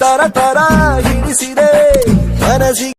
ತರ ತರ ಹಿಡಿಸಿದೆ ಮನಸ್ಸಿಗೆ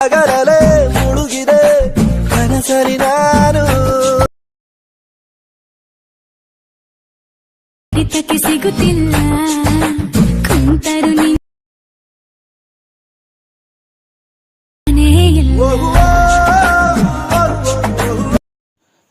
ಅಗರಲೆ ಮುಳುಗಿದೆ ಕನಸರಿ ನಾನು ಹಿಡಿತಕ್ಕೆ ಸಿಗುತ್ತಿಲ್ಲ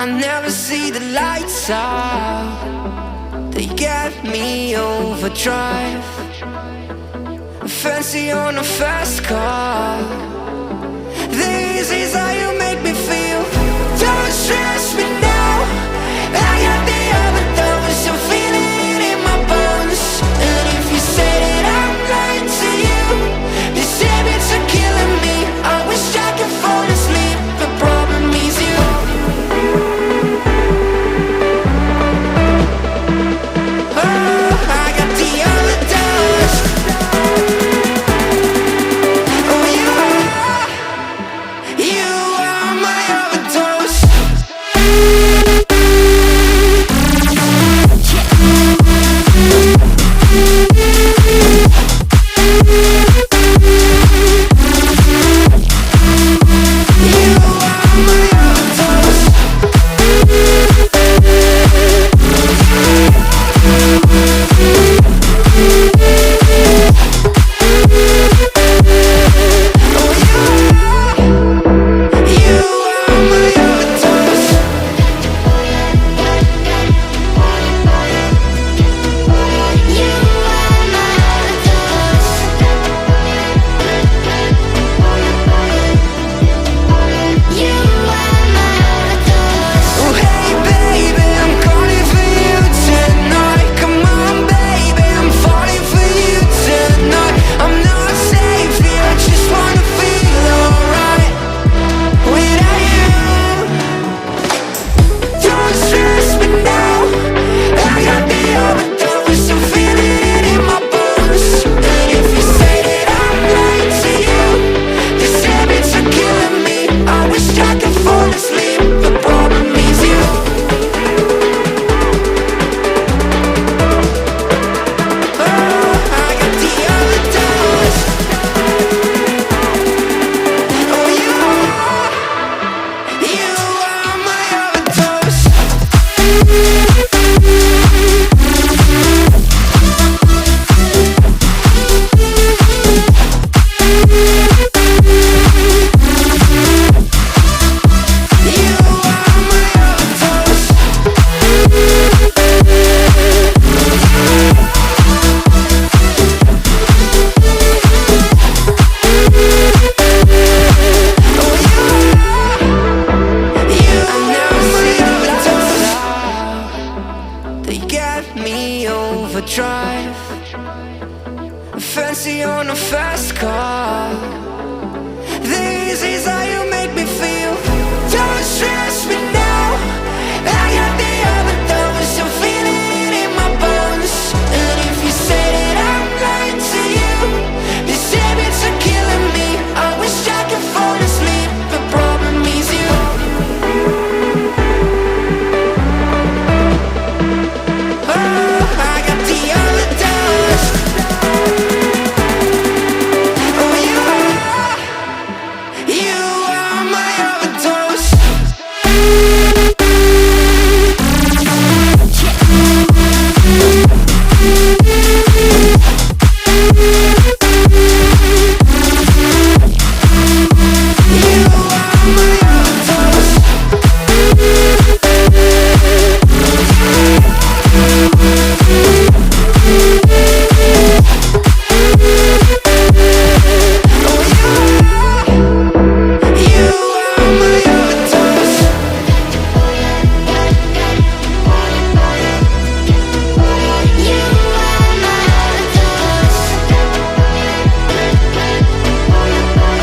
I never see the lights out. They get me overdrive. Fancy on a fast car. This is how you make me feel. Don't stress fast car.